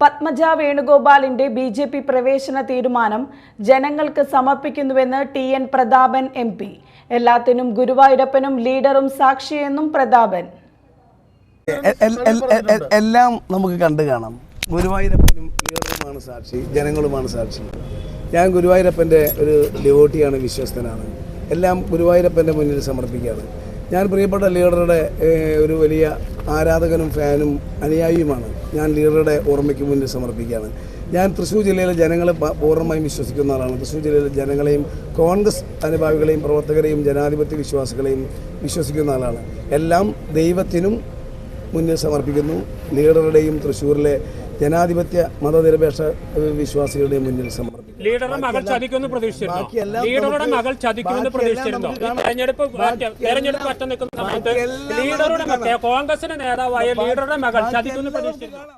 പത്മജ വേണുഗോപാലിന്റെ B J P പ്രവേശന തീരുമാനം ജനങ്ങൾക്ക് സമർപ്പിക്കുന്നുവെന്ന് T N Prathapan M P. എല്ലാത്തിനും ഗുരുവായൂരപ്പനും ലീഡറും സാക്ഷിയെന്നും പ്രതാപൻ. എല്ലാം നമുക്ക് കണ്ടു കാണാം. ഗുരുവായൂരപ്പനും ലീഡറുമാണ് സാക്ഷി ജനങ്ങളുമാണ് സാക്ഷി. ഞാൻ ഗുരുവായൂരപ്പന്റെ ഒരു ഡിവോട്ടിയാണ് വിശ്വസ്തനാണ്. എല്ലാം ഗുരുവായൂരപ്പന്റെ മുന്നിൽ സമർപ്പിക്കുകയാണ്. ഞാൻ പ്രിയപ്പെട്ട ലീഡറുടെ ഒരു വലിയ ആരാധകനും ഫാനും അനുയായിയുമാണ്. ഞാൻ ലീഡറുടെ ഓർമ്മയ്ക്ക് മുന്നിൽ സമർപ്പിക്കുകയാണ്. ഞാൻ തൃശ്ശൂർ ജില്ലയിലെ ജനങ്ങളെ പൂർണമായും വിശ്വസിക്കുന്ന ആളാണ്. തൃശ്ശൂർ ജില്ലയിലെ ജനങ്ങളെയും കോൺഗ്രസ് അനുഭാവികളെയും പ്രവർത്തകരെയും ജനാധിപത്യ വിശ്വാസികളെയും വിശ്വസിക്കുന്ന ആളാണ്. എല്ലാം ദൈവത്തിനും മുന്നിൽ സമർപ്പിക്കുന്നു. ലീഡറുടെയും തൃശ്ശൂരിലെ ജനാധിപത്യ മതനിരപേക്ഷ വിശ്വാസികളുടെയും മുന്നിൽ സമർപ്പിക്കുന്നു. ലീഡറുടെ മകൾ ചതിക്കുമെന്ന് പ്രതീക്ഷിച്ചിരുന്നു? ലീഡറുടെ മകൾ ചതിക്കുമെന്ന് പ്രതീക്ഷിച്ചിരുന്നു? തെരഞ്ഞെടുപ്പ് തെരഞ്ഞെടുപ്പ് ഒറ്റ നിൽക്കുന്ന സമയത്ത് ലീഡറുടെ കോൺഗ്രസിന്റെ നേതാവായ ലീഡറുടെ മകൾ ചതിക്കുമെന്ന് പ്രതീക്ഷിച്ചിരുന്നു?